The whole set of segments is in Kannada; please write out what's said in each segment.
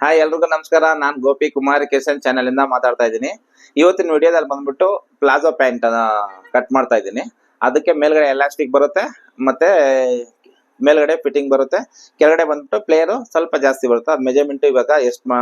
ಹಾಯ್, ಎಲ್ರಿಗೂ ನಮಸ್ಕಾರ. ನಾನು ಗೋಪಿ ಕುಮಾರ್ ಕಿಶನ್ ಚಾನೆಲ್ ಇಂದ ಮಾತಾಡ್ತಾ ಇದ್ದೀನಿ. ಇವತ್ತಿನ ವಿಡಿಯೋದಲ್ಲಿ ಬಂದ್ಬಿಟ್ಟು ಪ್ಲಾಜೋ ಪ್ಯಾಂಟ್ ಕಟ್ ಮಾಡ್ತಾ ಇದ್ದೀನಿ. ಅದಕ್ಕೆ ಮೇಲ್ಗಡೆ ಎಲಾಸ್ಟಿಕ್ ಬರುತ್ತೆ, ಮತ್ತೆ ಮೇಲ್ಗಡೆ ಫಿಟ್ಟಿಂಗ್ ಬರುತ್ತೆ. ಕೆಳಗಡೆ ಬಂದ್ಬಿಟ್ಟು ಪ್ಲೇಯರು ಸ್ವಲ್ಪ ಜಾಸ್ತಿ ಬರುತ್ತೆ. ಅದು ಮೆಜರ್ಮೆಂಟ್ ಇವಾಗ ಎಷ್ಟು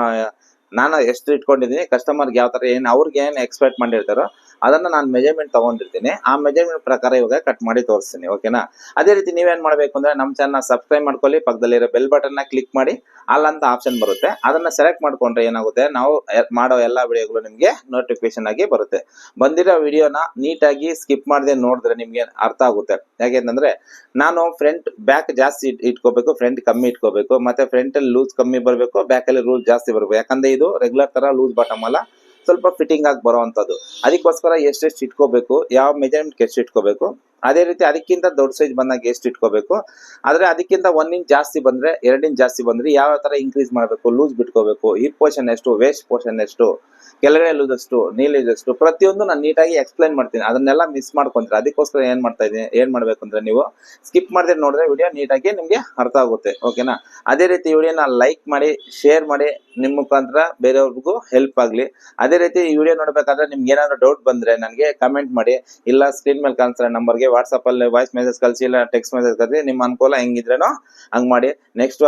ನಾನು ಎಷ್ಟು ಇಟ್ಕೊಂಡಿದ್ದೀನಿ ಕಸ್ಟಮರ್ಗೆ ಯಾವ ತರ ಏನು, ಅವ್ರಿಗೆ ಏನು ಎಕ್ಸ್ಪೆಕ್ಟ್ ಮಾಡಿರ್ತಾರೋ ಅದನ್ನ ನಾನು ಮೆಜರ್ಮೆಂಟ್ ತಗೊಂಡಿರ್ತೀನಿ. ಆ ಮೆಜರ್ಮೆಂಟ್ ಪ್ರಕಾರ ಇವಾಗ ಕಟ್ ಮಾಡಿ ತೋರಿಸ್ತೀನಿ ಓಕೆನಾ ಅದೇ ರೀತಿ ನೀವೇನ್ ಮಾಡ್ಬೇಕು ಅಂದ್ರೆ ನಮ್ಮ ಚಾನಲ್ ಸಬ್ಸ್ಕ್ರೈಬ್ ಮಾಡ್ಕೊಳ್ಳಿ, ಪಕ್ಕದಲ್ಲಿರೋ ಬೆಲ್ ಬಟನ್ನ ಕ್ಲಿಕ್ ಮಾಡಿ, ಅಲ್ಲಂತ ಆಪ್ಷನ್ ಬರುತ್ತೆ. ಅದನ್ನ ಸೆಲೆಕ್ಟ್ ಮಾಡ್ಕೊಂಡ್ರೆ ಏನಾಗುತ್ತೆ? ನಾವು ಮಾಡೋ ಎಲ್ಲಾ ವಿಡಿಯೋಗಳು ನಿಮ್ಗೆ ನೋಟಿಫಿಕೇಶನ್ ಆಗಿ ಬರುತ್ತೆ. ಬಂದಿರೋ ವಿಡಿಯೋನ ನೀಟಾಗಿ ಸ್ಕಿಪ್ ಮಾಡದೆ ನೋಡಿದ್ರೆ ನಿಮ್ಗೆ ಅರ್ಥ ಆಗುತ್ತೆ. ಯಾಕೆಂತಂದ್ರೆ ನಾನು ಫ್ರಂಟ್ ಬ್ಯಾಕ್ ಜಾಸ್ತಿ ಇಟ್- ಇಟ್ಕೋಬೇಕು ಫ್ರಂಟ್ ಕಮ್ಮಿ ಇಟ್ಕೋಬೇಕು, ಮತ್ತೆ ಫ್ರಂಟ್ ಅಲ್ಲಿ ಲೂಸ್ ಕಮ್ಮಿ ಬರಬೇಕು ಬ್ಯಾಕ್ ಅಲ್ಲಿ ಲೂಸ್ ಜಾಸ್ತಿ ಬರಬೇಕು. ಯಾಕಂದ್ರೆ ಇದು ರೆಗ್ಯುಲರ್ ತರ ಲೂಸ್ ಬಾಟಮ್ ಅಲ್ಲ. ಸ್ವಲ್ಪ ಫಿಟ್ಟಿಂಗ್ ಆಗಿ ಬರುವಂತದ್ದು. ಅದಕ್ಕೋಸ್ಕರ ಎಷ್ಟೆಷ್ಟು ಇಟ್ಕೋಬೇಕು ಯಾವ ಮೆಜರ್ಮೆಂಟ್ ಎಷ್ಟು ಇಟ್ಕೋಬೇಕು ಅದೇ ರೀತಿ ಅದಕ್ಕಿಂತ ದೊಡ್ಡ ಸೈಜ್ ಬಂದಾಗ ಎಷ್ಟು ಇಟ್ಕೋಬೇಕು? ಆದ್ರೆ ಅದಕ್ಕಿಂತ ಒನ್ ಇಂಚ್ ಜಾಸ್ತಿ ಬಂದ್ರೆ, ಎರಡು ಇಂಚ್ ಜಾಸ್ತಿ ಬಂದ್ರೆ ಯಾವ ತರ ಇನ್ಕ್ರೀಸ್ ಮಾಡಬೇಕು? ಲೂಸ್ ಬಿಟ್ಕೋಬೇಕು. ಈ ಪೋರ್ಷನ್ ಎಷ್ಟು? ವೇಸ್ಟ್ ಪೋರ್ಷನ್ ಎಷ್ಟು? ಕೆಳಗಡೆ ಲೂಸಷ್ಟು ಎಷ್ಟು? ನೀಲ್ ಪ್ರತಿಯೊಂದು ನಾನು ನೀಟಾಗಿ ಎಕ್ಸ್ಪ್ಲೈನ್ ಮಾಡ್ತೀನಿ. ಅದನ್ನೆಲ್ಲ ಮಿಸ್ ಮಾಡ್ಕೊಂತೀರ? ಅದಕ್ಕೋಸ್ಕರ ಏನ್ ಮಾಡ್ತಾ ಇದ್ದೀನಿ ಏನ್ ಮಾಡಬೇಕು ಅಂದ್ರೆ ನೀವು? ಸ್ಕಿಪ್ ಮಾಡದೆ ನೋಡಿದ್ರೆ ವಿಡಿಯೋ ನೀಟಾಗಿ ನಿಮ್ಗೆ ಅರ್ಥ ಆಗುತ್ತೆ. ಓಕೆನಾ ಅದೇ ರೀತಿ ವಿಡಿಯೋನ ಲೈಕ್ ಮಾಡಿ ಶೇರ್ ಮಾಡಿ ನಿಮ್ಮ ಮುಖಾಂತರ ಬೇರೆಯವ್ರಿಗೂ ಹೆಲ್ಪ್ ಆಗಲಿ. ಅದೇ ರೀತಿ ಈ ವಿಡಿಯೋ ನೋಡಬೇಕಾದ್ರೆ ನಿಮ್ಗೆ ಏನಾದ್ರು ಡೌಟ್ ಬಂದ್ರೆ ನನಗೆ ಕಮೆಂಟ್ ಮಾಡಿ. ಇಲ್ಲ ಸ್ಕ್ರೀನ್ ಮೇಲೆ ಕಾಣಿಸ್ತಾರೆ ನಂಬರ್ಗೆ ವಾಟ್ಸಪ್ ಅಲ್ಲಿ ವಾಯ್ಸ್ ಮೆಸೇಜ್ ಕಳಿಸಿ ಇಲ್ಲ ಟೆಕ್ಸ್ಟ್ ಮೆಸೇಜ್ ಕಳಿಸಿ, ನಿಮ್ಮ ಅನುಕೂಲ ಹೆಂಗಿದ್ರೇನೋ ಹಂಗ್ ಮಾಡಿ. ನೆಕ್ಸ್ಟ್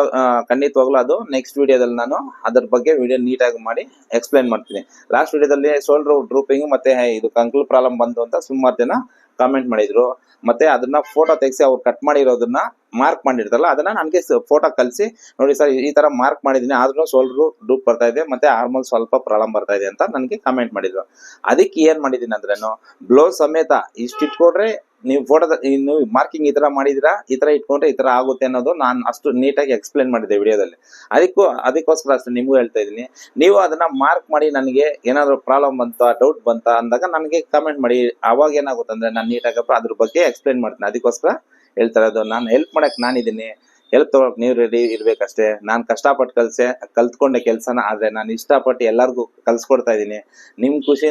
ಖಂಡಿತವಾಗ್ಲೂ ಅದು. ನೆಕ್ಸ್ಟ್ ವಿಡಿಯೋದಲ್ಲಿ ನಾನು ಅದ್ರ ಬಗ್ಗೆ ವಿಡಿಯೋ ನೀಟಾಗಿ ಮಾಡಿ ಎಕ್ಸ್ಪ್ಲೈನ್ ಮಾಡ್ತೀನಿ. ಲಾಸ್ಟ್ ವಿಡಿಯೋದಲ್ಲಿ ಶೋಲ್ಡರ್ ಡ್ರೂಪಿಂಗ್ ಮತ್ತೆ ಇದು ಕಂಕ್ಲ್ ಪ್ರಾಬ್ಲಮ್ ಬಂತು ಅಂತ ಸುಮಾರು ಜನ ಕಾಮೆಂಟ್ ಮಾಡಿದ್ರು. ಮತ್ತೆ ಅದನ್ನ ಫೋಟೋ ತೆಗೆಸಿ ಅವ್ರು ಕಟ್ ಮಾಡಿರೋದನ್ನ ಮಾರ್ಕ್ ಮಾಡಿರ್ತಾರಲ್ಲ, ಅದನ್ನ ನನಗೆ ಫೋಟೋ ಕಲಿಸಿ ನೋಡಿ ಸರ್ ಈ ತರ ಮಾರ್ಕ್ ಮಾಡಿದೀನಿ, ಆದ್ರೂ ಸೋಲ್ರು ಡೂಪ್ ಬರ್ತಾ ಇದೆ, ಮತ್ತೆ ಆರ್ಮಲ್ ಸ್ವಲ್ಪ ಪ್ರಾಬ್ಲಮ್ ಬರ್ತಾ ಇದೆ ಅಂತ ನನಗೆ ಕಮೆಂಟ್ ಮಾಡಿದ್ರು. ಅದಕ್ಕೆ ಏನ್ ಮಾಡಿದೀನಿ ಅಂದ್ರೇನು ಬ್ಲೌಸ್ ಸಮೇತ ಇಷ್ಟಿಟ್ಕೊಡ್ರಿ ನೀವು ಫೋಟೋ ನೀವು ಮಾರ್ಕಿಂಗ್ ಈ ಥರ ಮಾಡಿದಿರಾ, ಈ ಥರ ಇಟ್ಕೊಂಡ್ರೆ ಈ ಥರ ಆಗುತ್ತೆ ಅನ್ನೋದು ನಾನು ಅಷ್ಟು ನೀಟಾಗಿ ಎಕ್ಸ್ಪ್ಲೇನ್ ಮಾಡಿದ್ದೆ ವಿಡಿಯೋದಲ್ಲಿ. ಅದಕ್ಕೂ, ಅದಕ್ಕೋಸ್ಕರ ಅಷ್ಟೇ ನಿಮಗೂ ಹೇಳ್ತಾ ಇದ್ದೀನಿ. ನೀವು ಅದನ್ನ ಮಾರ್ಕ್ ಮಾಡಿ ನನಗೆ ಏನಾದ್ರು ಪ್ರಾಬ್ಲಮ್ ಬಂತ ಡೌಟ್ ಬಂತ ಅಂದಾಗ ನನಗೆ ಕಮೆಂಟ್ ಮಾಡಿ. ಅವಾಗ ಏನಾಗುತ್ತೆ ಅಂದ್ರೆ ನಾನು ನೀಟಾಗಿ ಅದ್ರ ಬಗ್ಗೆ ಎಕ್ಸ್ಪ್ಲೇನ್ ಮಾಡ್ತೀನಿ. ಅದಕ್ಕೋಸ್ಕರ ಹೇಳ್ತಾ ಇರೋದು. ನಾನು ಹೆಲ್ಪ್ ಮಾಡಕ್ ನಾನಿದ್ದೀನಿ. ಹೆಲ್ಪ್ ತಗೊಳಕ್ ನೀವು ರೆಡಿ ಇರ್ಬೇಕಷ್ಟೇ. ನಾನು ಕಷ್ಟಪಟ್ಟು ಕಲ್ಸೆ, ಕಲ್ತ್ಕೊಂಡೆ ಕೆಲಸನ, ಆದ್ರೆ ನಾನು ಇಷ್ಟಪಟ್ಟು ಎಲ್ಲರಿಗೂ ಕಲ್ಸ್ಕೊಡ್ತಾ ಇದ್ದೀನಿ. ನಿಮ್ ಖುಷಿ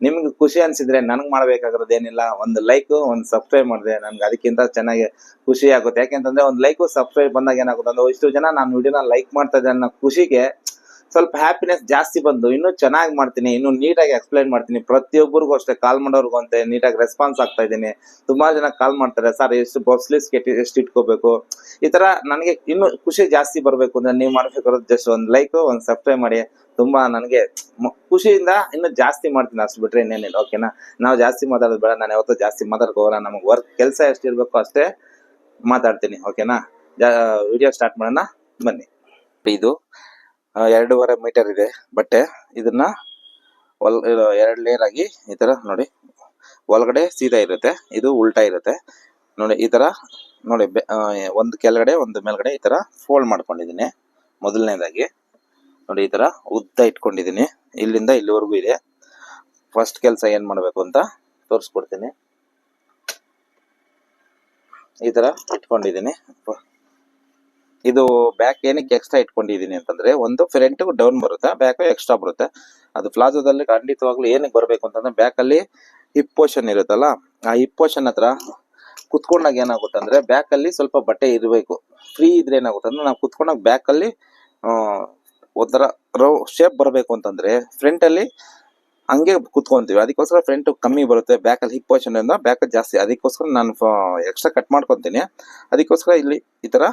ನಿಮ್ಗೆ ಖುಷಿ ಅನ್ಸಿದ್ರೆ ನನಗೆ ಮಾಡ್ಬೇಕಾಗಿರೋದು ಏನಿಲ್ಲ, ಒಂದು ಲೈಕ್ ಒಂದು ಸಬ್ಸ್ಕ್ರೈಬ್ ಮಾಡಿದೆ. ನನ್ಗೆ ಅದಕ್ಕಿಂತ ಚೆನ್ನಾಗಿ ಖುಷಿ ಆಗುತ್ತೆ. ಯಾಕೆಂತಂದ್ರೆ ಒಂದು ಲೈಕ್ ಸಬ್ಸ್ಕ್ರೈಬ್ ಬಂದಾಗ ಏನಾಗುತ್ತೆ ಅಂದ್ರೆ ಇಷ್ಟು ಜನ ನಾನು ವಿಡಿಯೋನ ಲೈಕ್ ಮಾಡ್ತಾ ಇದ್ದೆ ಅನ್ನೋ ಖುಷಿಗೆ ಸ್ವಲ್ಪ ಹ್ಯಾಪಿನೆಸ್ ಜಾಸ್ತಿ ಬಂದು ಇನ್ನು ಚೆನ್ನಾಗಿ ಮಾಡ್ತೀನಿ, ಇನ್ನು ನೀಟಾಗಿ ಎಕ್ಸ್ಪ್ಲೈನ್ ಮಾಡ್ತೀನಿ. ಪ್ರತಿಯೊಬ್ಬರಿಗೂ ಅಷ್ಟೇ ಕಾಲ್ ಮಾಡೋರ್ಗು ಅಂತ ನೀಟಾಗಿ ರೆಸ್ಪಾನ್ಸ್ ಆಗ್ತಾ ಇದ್ದೀನಿ. ತುಂಬಾ ಜನ ಕಾಲ್ ಮಾಡ್ತಾರೆ, ಸರ್, ಎಷ್ಟು ಬಸ್ಲಿಸ್ ಕೆಟ್ಟಿ ಎಷ್ಟು ಇಟ್ಕೋಬೇಕು? ಈ ತರ ನನಗೆ ಇನ್ನು ಖುಷಿ ಜಾಸ್ತಿ ಬರಬೇಕು ಅಂದ್ರೆ ನೀವು ಮಾಡ್ಬೇಕಾದ್ರೆ ಜಸ್ಟ್ ಒಂದು ಲೈಕ್ ಒಂದು ಸಬ್ಸ್ಕ್ರೈಬ್ ಮಾಡಿ. ತುಂಬಾ ನನಗೆ ಖುಷಿಯಿಂದ ಇನ್ನು ಜಾಸ್ತಿ ಮಾಡ್ತೀನಿ ಅಷ್ಟು ಬಿಟ್ರೆ ಇನ್ನೇನಿಲ್ಲ ಓಕೆನಾ ನಾವು ಜಾಸ್ತಿ ಮಾತಾಡೋದು ಬೇಡ, ನಾನು ಯಾವತ್ತೂ ಜಾಸ್ತಿ ಮಾತಾಡ್ಕೋಲ್ಲ ನಮಗೆ ವರ್ಕ್ ಕೆಲಸ ಎಷ್ಟು ಇರಬೇಕು ಅಷ್ಟೇ ಮಾತಾಡ್ತೀನಿ ಓಕೆನಾ ವಿಡಿಯೋ ಸ್ಟಾರ್ಟ್ ಮಾಡೋಣ, ಬನ್ನಿ. ಇದು ಎರಡೂವರೆ ಮೀಟರ್ ಇದೆ ಬಟ್ಟೆ. ಇದನ್ನ ಒಲ್ ಎರಡು ಲೇಯರ್ ಆಗಿ ಈ ತರ ನೋಡಿ. ಒಳಗಡೆ ಸೀದಾ ಇರುತ್ತೆ, ಇದು ಉಲ್ಟಾ ಇರುತ್ತೆ. ನೋಡಿ, ಈ ತರ ನೋಡಿ ಒಂದು ಕೆಳಗಡೆ, ಒಂದು ಮೇಲ್ಗಡೆ ಈ ತರ ಫೋಲ್ಡ್ ಮಾಡ್ಕೊಂಡಿದ್ದೀನಿ. ಮೊದಲನೇದಾಗಿ ನೋಡಿ, ಈ ತರ ಉದ್ದ ಇಟ್ಕೊಂಡಿದ್ದೀನಿ. ಇಲ್ಲಿಂದ ಇಲ್ಲಿವರೆಗೂ ಇದೆ. ಫಸ್ಟ್ ಕೆಲಸ ಏನ್ ಮಾಡ್ಬೇಕು ಅಂತ ತೋರಿಸ್ಕೊಡ್ತೀನಿ. ಈ ತರ ಇಟ್ಕೊಂಡಿದ್ದೀನಿ. ಪ- ಇದು ಬ್ಯಾಕ್ ಏನಕ್ಕೆ ಎಕ್ಸ್ಟ್ರಾ ಇಟ್ಕೊಂಡಿದ್ದೀನಿ ಅಂತಂದ್ರೆ ಒಂದು ಫ್ರಂಟ್ ಡೌನ್ ಬರುತ್ತೆ ಬ್ಯಾಕ್ ಎಕ್ಸ್ಟ್ರಾ ಬರುತ್ತೆ. ಅದು ಪ್ಲಾಜೋದಲ್ಲಿ ಖಂಡಿತವಾಗ್ಲೂ ಏನಕ್ಕೆ ಬರಬೇಕು ಅಂತಂದ್ರೆ ಬ್ಯಾಕ್ ಅಲ್ಲಿ ಹಿಪ್ ಪೋರ್ಷನ್ ಇರುತ್ತಲ್ಲ ಆ ಹಿಪ್ ಪೋರ್ಷನ್ ಹತ್ರ ಕುತ್ಕೊಂಡಾಗ ಏನಾಗುತ್ತೆ ಅಂದ್ರೆ ಬ್ಯಾಕ್ ಅಲ್ಲಿ ಸ್ವಲ್ಪ ಬಟ್ಟೆ ಇರಬೇಕು. ಫ್ರೀ ಇದ್ರೆ ಏನಾಗುತ್ತೆ ಅಂದ್ರೆ ನಾವು ಕುತ್ಕೊಂಡಾಗ ಬ್ಯಾಕ್ ಅಲ್ಲಿ ಆ, ಒಂಥರ ರೌ ಶೇಪ್ ಬರಬೇಕು ಅಂತಂದ್ರೆ ಫ್ರಂಟ್ ಅಲ್ಲಿ ಹಂಗೆ ಕುತ್ಕೊಂತೀವಿ. ಅದಕ್ಕೋಸ್ಕರ ಫ್ರಂಟ್ ಕಮ್ಮಿ ಬರುತ್ತೆ ಬ್ಯಾಕ್ ಅಲ್ಲಿ ಹಿಪ್ ಪೋರ್ಷನ್ ಇಂದ ಬ್ಯಾಕ್ ಜಾಸ್ತಿ. ಅದಕ್ಕೋಸ್ಕರ ನಾನು ಎಕ್ಸ್ಟ್ರಾ ಕಟ್ ಮಾಡ್ಕೊತೀನಿ. ಅದಕ್ಕೋಸ್ಕರ ಇಲ್ಲಿ ಈ ತರ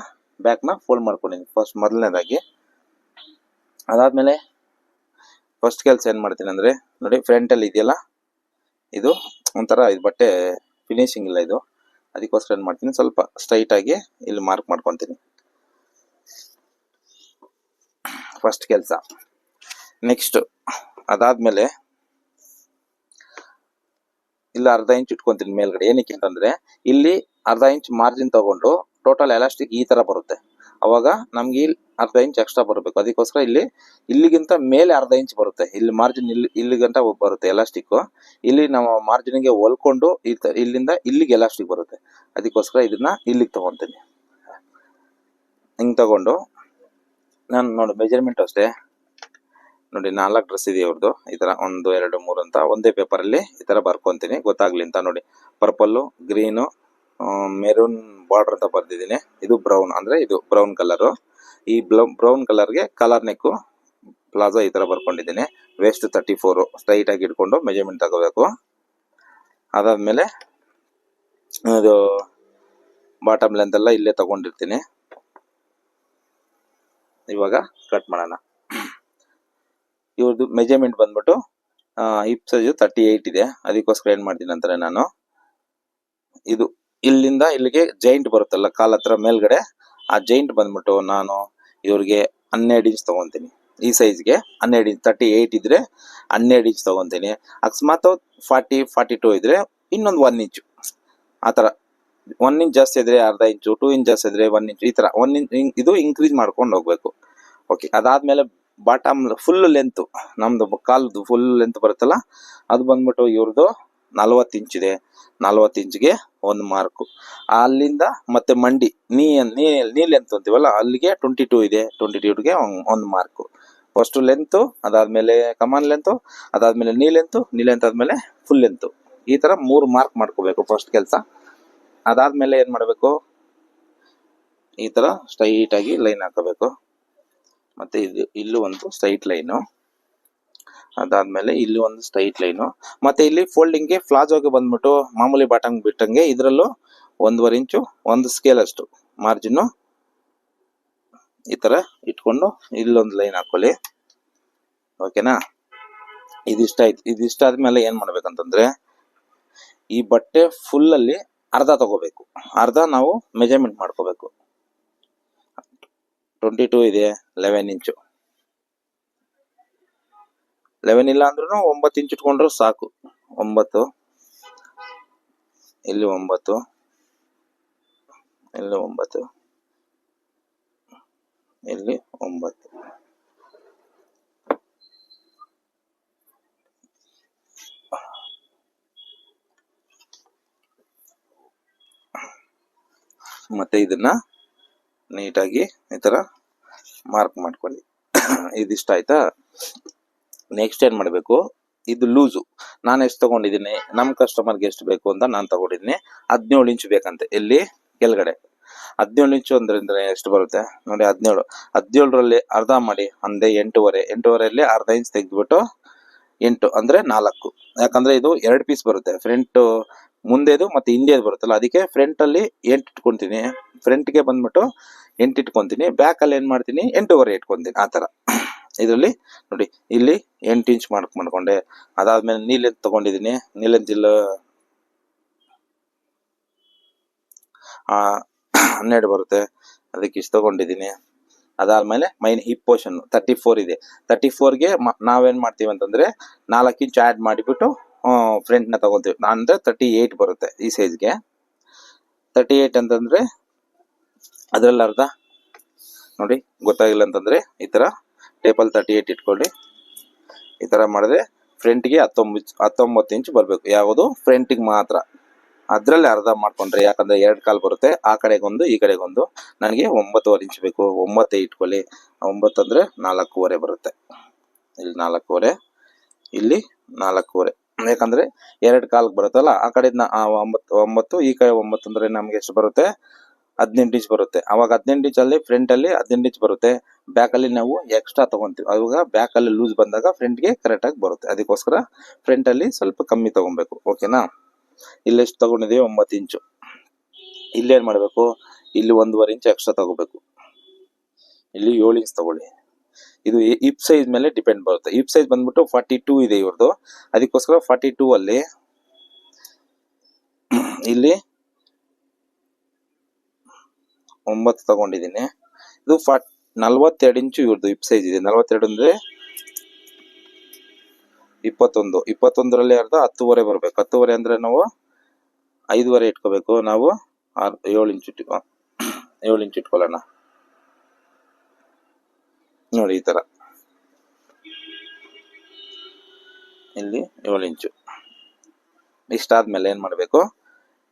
ಬ್ಯಾಕ್ನ ಫೋಲ್ಡ್ ಮಾಡ್ಕೊಂಡಿದ್ದೀನಿ ಫಸ್ಟ್ ಮೊದಲನೇದಾಗಿ. ಅದಾದಮೇಲೆ ಫಸ್ಟ್ ಕೆಲಸ ಏನು ಮಾಡ್ತೀನಿ ಅಂದರೆ, ನೋಡಿ ಫ್ರಂಟಲ್ಲಿ ಇದೆಯಲ್ಲ? ಇದು ಒಂಥರ ಇದು ಬಟ್ಟೆ ಫಿನಿಶಿಂಗ್ ಇಲ್ಲ ಇದು. ಅದಕ್ಕೋಸ್ಕರ ಏನು ಮಾಡ್ತೀನಿ, ಸ್ವಲ್ಪ ಸ್ಟ್ರೈಟ್ ಆಗಿ ಇಲ್ಲಿ ಮಾರ್ಕ್ ಮಾಡ್ಕೊತೀನಿ. ಫಸ್ಟ್ ಕೆಲಸ. ನೆಕ್ಸ್ಟ್ ಅದಾದಮೇಲೆ ಇಲ್ಲಿ ಅರ್ಧ ಇಂಚ್ ಇಟ್ಕೊತೀನಿ ಮೇಲ್ಗಡೆ. ಏನಕ್ಕೆ ಅಂತಂದರೆ, ಇಲ್ಲಿ ಅರ್ಧ ಇಂಚ್ ಮಾರ್ಜಿನ್ ತಗೊಂಡು ಟೋಟಲ್ ಎಲಾಸ್ಟಿಕ್ ಈ ತರ ಬರುತ್ತೆ. ಅವಾಗ ನಮ್ಗೆ ಇಲ್ಲಿ ಅರ್ಧ ಇಂಚ್ ಎಕ್ಸ್ಟ್ರಾ ಬರಬೇಕು. ಅದಕ್ಕೋಸ್ಕರ ಇಲ್ಲಿ, ಇಲ್ಲಿಗಿಂತ ಮೇಲೆ ಅರ್ಧ ಇಂಚ್ ಬರುತ್ತೆ. ಇಲ್ಲಿ ಮಾರ್ಜಿನ್ ಇಲ್ಲಿ ಇಲ್ಲಿಗಂಟ ಬರುತ್ತೆ ಎಲಾಸ್ಟಿಕ್ ಇಲ್ಲಿ ನಾವು ಮಾರ್ಜಿನ್ಗೆ ಹೊಲ್ಕೊಂಡು ಇಲ್ಲಿಂದ ಇಲ್ಲಿಗೆ ಎಲಾಸ್ಟಿಕ್ ಬರುತ್ತೆ. ಅದಕ್ಕೋಸ್ಕರ ಇದನ್ನ ಇಲ್ಲಿಗೆ ತಗೊಂತೀನಿ. ಹಿಂಗೆ ತಗೊಂಡು, ನಾನು ನೋಡಿ ಮೆಜರ್ಮೆಂಟ್ ಅಷ್ಟೇ. ನೋಡಿ ನಾಲ್ಕು ಡ್ರೆಸ್ ಇದೆ ಅವ್ರದ್ದು ಈ ತರ ಒಂದು, ಎರಡು, ಮೂರು ಅಂತ ಒಂದೇ ಪೇಪರಲ್ಲಿ ಈ ತರ ಬರ್ಕೊತೀನಿ. ಗೊತ್ತಾಗ್ಲಿ ಅಂತ ನೋಡಿ. ಪರ್ಪಲ್ಲು ಗ್ರೀನು ಮೆರೂನ್ ಬಾರ್ಡರ್ ಅಂತ ಬರ್ದಿದ್ದೀನಿ. ಇದು ಬ್ರೌನ್ ಅಂದ್ರೆ ಇದು ಬ್ರೌನ್ ಕಲರ್ ಈ ಬ್ರೌನ್ ಕಲರ್ಗೆ ಕಲರ್ ನೆಕ್ಕು ಪ್ಲಾಜಾ ಈ ತರ ಬರ್ಕೊಂಡಿದ್ದೀನಿ. ವೇಸ್ಟ್ ತರ್ಟಿ ಫೋರು ಸ್ಟ್ರೈಟ್ ಆಗಿ ಇಟ್ಕೊಂಡು ಮೆಜರ್ಮೆಂಟ್ ತಗೋಬೇಕು. ಅದಾದ್ಮೇಲೆ ಇದು ಬಾಟಮ್ ಲೆಂತ್ ಎಲ್ಲ ಇಲ್ಲೇ ತಗೊಂಡಿರ್ತೀನಿ. ಇವಾಗ ಕಟ್ ಮಾಡೋಣ. ಇವ್ರದ್ದು ಮೆಜರ್ಮೆಂಟ್ ಬಂದ್ಬಿಟ್ಟು ಹಿಪ್ ಸೈಜು ತರ್ಟಿ ಏಯ್ಟ್ ಇದೆ. ಅದಕ್ಕೋಸ್ಕರ ಏನು ಮಾಡ್ತೀನಿ ಅಂತಾರೆ ನಾನು. ಇದು ಇಲ್ಲಿಂದ ಇಲ್ಲಿಗೆ ಜೈಂಟ್ ಬರುತ್ತಲ್ಲ ಕಾಲ್ ಹತ್ರ ಮೇಲ್ಗಡೆ, ಆ ಜೈಂಟ್ ಬಂದ್ಬಿಟ್ಟು ನಾನು ಇವ್ರಿಗೆ ಹನ್ನೆರಡು ಇಂಚ್ ತಗೊಂತೀನಿ. ಈ ಸೈಜ್ಗೆ ಹನ್ನೆರಡು ಇಂಚ್ ತರ್ಟಿ ಏಯ್ಟ್ ಇದ್ರೆ ಹನ್ನೆರಡು ಇಂಚ್ ತಗೊಂತೀನಿ. ಅಕಸ್ಮಾತ್ ಫಾರ್ಟಿ ಫಾರ್ಟಿ ಟೂ ಇದ್ರೆ ಇನ್ನೊಂದು ಒನ್ ಇಂಚು ಆ ಥರ. ಒನ್ ಇಂಚ್ ಜಾಸ್ತಿ ಇದ್ರೆ ಅರ್ಧ ಇಂಚು ಟೂ ಇಂಚ್ ಜಾಸ್ತಿ ಇದ್ರೆ ಒನ್ ಇಂಚ್ ಈ ಥರ. ಒನ್ ಇಂಚ್ ಇದು ಇನ್ಕ್ರೀಸ್ ಮಾಡ್ಕೊಂಡು ಹೋಗ್ಬೇಕು. ಓಕೆ ಅದಾದ್ಮೇಲೆ ಬಾಟಮ್ ಫುಲ್ ಲೆಂತ್ ನಮ್ದು ಕಾಲ್ದು ಫುಲ್ ಲೆಂತ್ ಬರುತ್ತಲ್ಲ, ಅದು ಬಂದ್ಬಿಟ್ಟು ಇವ್ರದ್ದು ನಲ್ವತ್ತು ಇಂಚ್ ಇದೆ. ನಲ್ವತ್ತು ಇಂಚ್ಗೆ ಒಂದು ಮಾರ್ಕು ಅಲ್ಲಿಂದ ಮತ್ತೆ ಮಂಡಿ, ನೀ ನೀ ಲೆಂತ್ ಅಂತೀವಲ್ಲ, ಅಲ್ಲಿಗೆ ಟ್ವೆಂಟಿ ಟೂ ಇದೆ ಟ್ವೆಂಟಿ ಟೂಗೆ ಒಂದು ಮಾರ್ಕು ಫಸ್ಟ್ ಲೆಂತು ಅದಾದಮೇಲೆ ಕಮಾನ್ ಲೆಂತು ಅದಾದಮೇಲೆ ನೀ ಲೆಂತು ನೀ ಲೆಂತ್ ಆದ್ಮೇಲೆ ಫುಲ್ ಲೆಂತು ಈ ತರ ಮೂರು ಮಾರ್ಕ್ ಮಾಡ್ಕೋಬೇಕು ಫಸ್ಟ್ ಕೆಲಸ. ಅದಾದ್ಮೇಲೆ ಏನು ಮಾಡಬೇಕು? ಈ ತರ ಸ್ಟ್ರೈಟ್ ಆಗಿ ಲೈನ್ ಹಾಕೋಬೇಕು. ಮತ್ತೆ ಇದು, ಇಲ್ಲೂ ಒಂದು ಸ್ಟ್ರೈಟ್ ಲೈನು ಅದಾದ್ಮೇಲೆ ಇಲ್ಲಿ ಒಂದು ಸ್ಟ್ರೈಟ್ ಲೈನು ಮತ್ತೆ ಇಲ್ಲಿ ಫೋಲ್ಡಿಂಗ್ಗೆ ಫ್ಲಾಜೋಗೆ ಬಂದ್ಬಿಟ್ಟು ಮಾಮೂಲಿ ಬಾಟಮ್ ಬಿಟ್ಟಂಗೆ ಇದರಲ್ಲೂ ಒಂದೂವರೆ ಇಂಚು ಒಂದು ಸ್ಕೇಲ್ ಅಷ್ಟು ಮಾರ್ಜಿನ್ ಈ ಥರ ಇಟ್ಕೊಂಡು ಇಲ್ಲೊಂದು ಲೈನ್ ಹಾಕೊಳ್ಳಿ. ಓಕೆನಾ ಇದಿಷ್ಟ ಆಯ್ತು, ಇದಿಷ್ಟ ಆದ್ಮೇಲೆ ಏನ್ ಮಾಡ್ಬೇಕಂತಂದ್ರೆ ಈ ಬಟ್ಟೆ ಫುಲ್ ಅಲ್ಲಿ ಅರ್ಧ ತಗೋಬೇಕು. ಅರ್ಧ ನಾವು ಮೆಜರ್ಮೆಂಟ್ ಮಾಡ್ಕೋಬೇಕು. ಟ್ವೆಂಟಿ ಟೂ ಇದೆ ಲೆವೆನ್ ಇಂಚು ಲೆವೆನ್ ಇಲ್ಲ ಅಂದ್ರೂ ಒಂಬತ್ತು ಇಂಚ್ ಇಟ್ಕೊಂಡ್ರು ಸಾಕು. ಒಂಬತ್ತು. ಇಲ್ಲಿ ಒಂಬತ್ತು. ಇಲ್ಲಿ ಒಂಬತ್ತು. ಇಲ್ಲಿ ಒಂಬತ್ತು. ಮತ್ತೆ ಇದನ್ನ ನೀಟಾಗಿ ಈ ತರ ಮಾರ್ಕ್ ಮಾಡ್ಕೊಳ್ಳಿ. ಇದಿಷ್ಟ ಆಯ್ತಾ? ನೆಕ್ಸ್ಟ್ ಏನು ಮಾಡಬೇಕು? ಇದು ಲೂಸು ನಾನು ಎಷ್ಟು ತಗೊಂಡಿದ್ದೀನಿ? ನಮ್ಮ ಕಸ್ಟಮರ್ಗೆ ಎಷ್ಟು ಬೇಕು ಅಂತ ನಾನು ತಗೊಂಡಿದ್ದೀನಿ. ಹದಿನೇಳು ಇಂಚು ಬೇಕಂತೆ. ಎಲ್ಲಿ? ಕೆಳಗಡೆ. ಹದಿನೇಳು ಇಂಚು ಅಂದ್ರೆ ಎಷ್ಟು ಬರುತ್ತೆ? ನೋಡಿ, ಹದಿನೇಳು. ಹದಿನೇಳರಲ್ಲಿ ಅರ್ಧ ಮಾಡಿ. ಅಂದೆ ಎಂಟೂವರೆ. ಎಂಟೂವರೆಯಲ್ಲಿ ಅರ್ಧ ಇಂಚ್ ತೆಗೆದ್ಬಿಟ್ಟು ಎಂಟು, ಅಂದ್ರೆ ನಾಲ್ಕು. ಯಾಕಂದ್ರೆ ಇದು ಎರಡು ಪೀಸ್ ಬರುತ್ತೆ. ಫ್ರಂಟ್ ಮುಂದೆದು ಮತ್ತೆ ಹಿಂದೆದು ಬರುತ್ತಲ್ಲ? ಅದಕ್ಕೆ ಫ್ರಂಟ್ ಅಲ್ಲಿ ಎಂಟು ಇಟ್ಕೊಂತೀನಿ. ಫ್ರಂಟ್ಗೆ ಬಂದ್ಬಿಟ್ಟು ಎಂಟು ಇಟ್ಕೊಂತೀನಿ. ಬ್ಯಾಕ್ ಅಲ್ಲಿ ಏನ್ ಮಾಡ್ತೀನಿ? ಎಂಟೂವರೆ ಇಟ್ಕೊಂತೀನಿ. ಆ ತರ ಇದರಲ್ಲಿ ನೋಡಿ, ಇಲ್ಲಿ ಎಂಟು ಇಂಚ್ ಮಾರ್ಕ್ ಮಾಡ್ಕೊಂಡೆ. ಅದಾದ್ಮೇಲೆ ನೀಲೆಂತ್ ತಗೊಂಡಿದ್ದೀನಿ? ನೀಲೆಂತ್ ಇಲ್ಲ. ಹನ್ನೆರಡು ಬರುತ್ತೆ. ಅದಕ್ಕೆ ಇಷ್ಟು ತಗೊಂಡಿದ್ದೀನಿ. ಅದಾದ್ಮೇಲೆ main hip portion thirty four ಇದೆ ತರ್ಟಿ ಫೋರ್ಗೆ ನಾವೇನ್ ಮಾಡ್ತೀವಿ ಅಂತಂದ್ರೆ ನಾಲ್ಕು ಇಂಚ್ ಆಡ್ ಮಾಡಿಬಿಟ್ಟು ಫ್ರಂಟ್ನ ತಗೊಂತೀವಿ. ಅಂದ್ರೆ ತರ್ಟಿ ಏಟ್ ಬರುತ್ತೆ ಈ ಸೈಜ್ಗೆ ತರ್ಟಿ ಏಯ್ಟ್ ಅಂತಂದ್ರೆ ಅದ್ರಲ್ಲಿ ಅರ್ಧ ನೋಡಿ ಗೊತ್ತಾಗಿಲ್ಲ ಅಂತಂದ್ರೆ ಈ ತರ ಟೇಬಲ್ ತರ್ಟಿ ಏಟ್ ಇಟ್ಕೊಳ್ಳಿ. ಈ ಥರ ಮಾಡಿದ್ರೆ ಫ್ರಂಟ್ಗೆ ಹತ್ತೊಂಬತ್ತು ಹತ್ತೊಂಬತ್ತು ಇಂಚ್ ಬರಬೇಕು. ಯಾವುದು? ಫ್ರಂಟಿಗೆ ಮಾತ್ರ. ಅದರಲ್ಲಿ ಅರ್ಧ ಮಾಡ್ಕೊಂಡ್ರೆ ಯಾಕಂದರೆ ಎರಡು ಕಾಲು ಬರುತ್ತೆ. ಆ ಕಡೆಗೊಂದು ಈ ಕಡೆಗೊಂದು ನನಗೆ ಒಂಬತ್ತುವರೆ ಇಂಚ್ ಬೇಕು. ಒಂಬತ್ತೇ ಇಟ್ಕೊಳ್ಳಿ. ಒಂಬತ್ತು ಅಂದ್ರೆ ನಾಲ್ಕೂವರೆ ಬರುತ್ತೆ. ಇಲ್ಲಿ ನಾಲ್ಕೂವರೆ ಇಲ್ಲಿ ನಾಲ್ಕೂವರೆ. ಯಾಕಂದರೆ ಎರಡು ಕಾಲ್ಗೆ ಬರುತ್ತಲ್ಲ, ಆ ಕಡೆ ಒಂಬತ್ತು ಒಂಬತ್ತು, ಈ ಕಡೆ ಒಂಬತ್ತು ಅಂದರೆ ನಮಗೆ ಎಷ್ಟು ಬರುತ್ತೆ? ಹದಿನೆಂಟು ಇಂಚ್ ಬರುತ್ತೆ. ಅವಾಗ ಹದಿನೆಂಟು ಇಂಚಲ್ಲಿ ಫ್ರಂಟಲ್ಲಿ ಹದಿನೆಂಟು ಇಂಚ್ ಬರುತ್ತೆ. ಬ್ಯಾಕ್ ಅಲ್ಲಿ ನಾವು ಎಕ್ಸ್ಟ್ರಾ ತಗೊಂತೀವಿ. ಅವಾಗ ಬ್ಯಾಕ್ ಅಲ್ಲಿ ಲೂಸ್ ಬಂದಾಗ ಫ್ರಂಟ್ಗೆ ಕರೆಕ್ಟ್ ಆಗಿ ಬರುತ್ತೆ. ಅದಕ್ಕೋಸ್ಕರ ಫ್ರಂಟ್ ಅಲ್ಲಿ ಸ್ವಲ್ಪ ಕಮ್ಮಿ ತಗೊಬೇಕು. ಓಕೆನಾ ಇಲ್ಲಿ ಎಷ್ಟು ತಗೊಂಡಿದೀವಿ ಒಂಬತ್ತು ಇಂಚು. ಇಲ್ಲೇನು ಮಾಡಬೇಕು? ಇಲ್ಲಿ ಒಂದೂವರೆ ಇಂಚು ಎಕ್ಸ್ಟ್ರಾ ತಗೋಬೇಕು. ಇಲ್ಲಿ ಏಳು ಇಂಚ್ ತಗೊಳ್ಳಿ. ಇದು ಇಪ್ ಸೈಜ್ ಮೇಲೆ ಡಿಪೆಂಡ್ ಬರುತ್ತೆ. ಇಪ್ ಸೈಜ್ ಬಂದ್ಬಿಟ್ಟು ಫಾರ್ಟಿ ಟೂ ಇದೆ ಇವ್ರದ್ದು ಅದಕ್ಕೋಸ್ಕರ ಫಾರ್ಟಿ ಟೂ ಅಲ್ಲಿ ಇಲ್ಲಿ ಒಂಬತ್ತು ತಗೊಂಡಿದ್ದೀನಿ. ಇದು ಫಾರ್ಟ್ ನಲ್ವತ್ತೆರಡು ಇಂಚು ಇವ್ರದ್ದು ಇಪ್ ಸೈಜ್ ಇದೆ. ನಲ್ವತ್ತೆರಡು ಅಂದ್ರೆ ಇಪ್ಪತ್ತೊಂದು. ಇಪ್ಪತ್ತೊಂದರಲ್ಲಿ ಅರ್ಧ ಹತ್ತುವರೆ ಬರ್ಬೇಕು. ಹತ್ತುವರೆ ಅಂದ್ರೆ ನಾವು ಐದುವರೆ ಇಟ್ಕೋಬೇಕು. ನಾವು ಆರ್ ಏಳು ಇಂಚು ಇಟ್ಕೊ, ಏಳು ಇಂಚು ಇಟ್ಕೊಳ್ಳೋಣ. ನೋಡಿ ಈ ತರ. ಇಲ್ಲಿ ಏಳು ಇಂಚು. ಇಷ್ಟಾದ್ಮೇಲೆ ಏನ್ ಮಾಡ್ಬೇಕು?